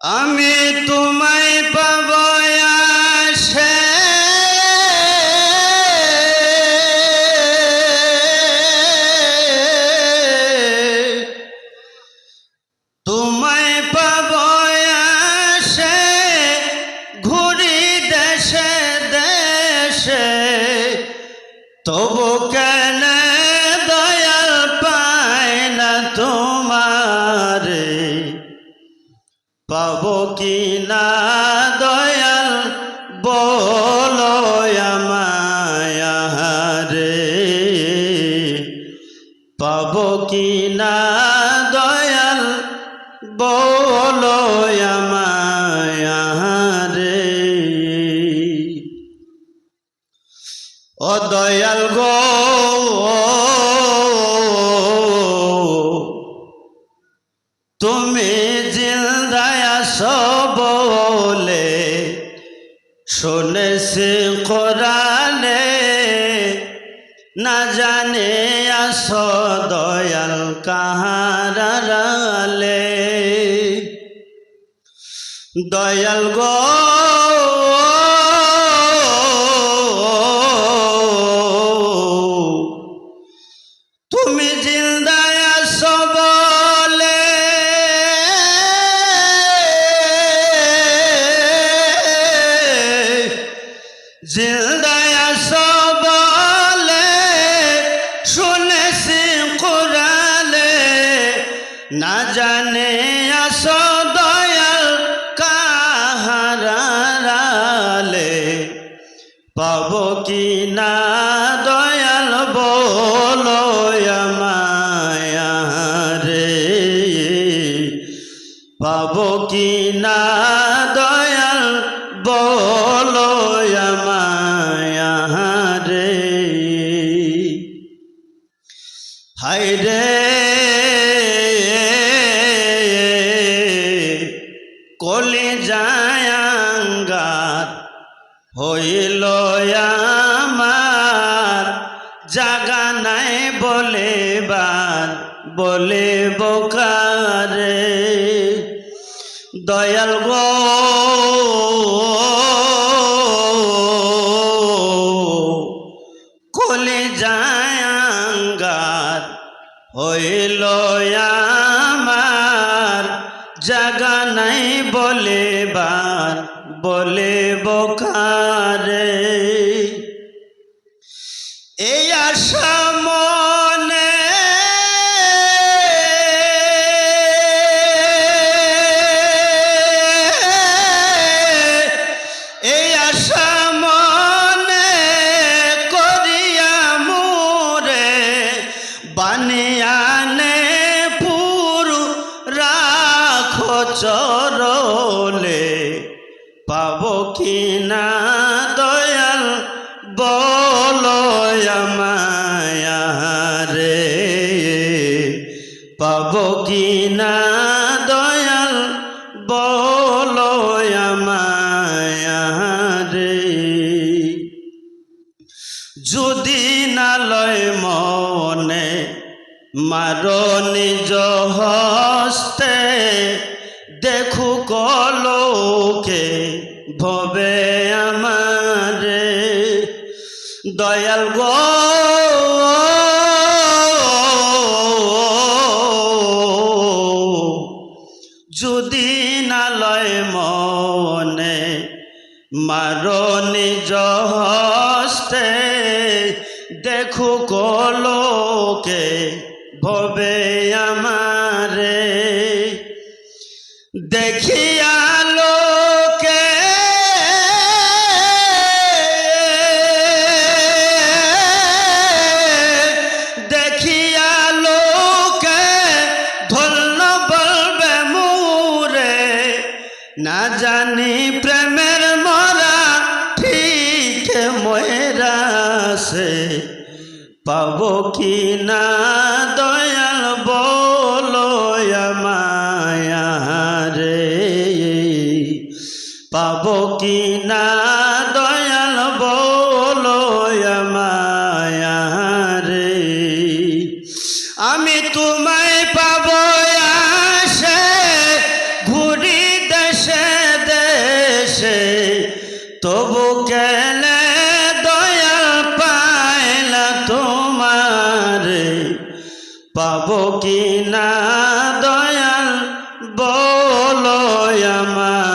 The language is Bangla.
আমি তোমায় পাব আসে তোমায় পাব আসে ঘুরি দেশে দেশে। তবু পাব কি না, দয়াল? বলো আমায়ারে পাব কি না, দয়াল? বলো আমায়ারে ও দয়াল গো বলে শুনেছি কোরআনে না জানে আস দয়াল কাহারালে দয়াল গো না জানে আসো দয়াল কাহারালে। পাব কি না দয়াল বলো আমায়ারে পাব কি না দয়াল বলো আমায়ারে হায় রে আমার জাগা নাই বলে বার বলে বোকারে। দয়াল গো। কলে যায়াঙ্গার হইল আমার জাগা নাই বলে বার বলে বোকারে বানিয়ানে পুরু রাখো চরলে পাব কি না দয়াল, বলো আমায়ারে। পাব কি না দয়াল, বলো মারো নিজ হস্তে, দেখু কলোকে ভবে আমারে। দয়াল গো, যদি না লয় মনে, মারো নিজ হস্তে, দেখু কলোকে ভবে আমারে। দেখিয়া লোকে দেখিয়া লোকে ধন্য বলবে মুরে। না জানি প্রেমের মরা ঠিক ময়রা সে। পাব কি না? তবু কেলে দয়া পায়লা তোমার? পাব কি না দয়াল? বলো আমার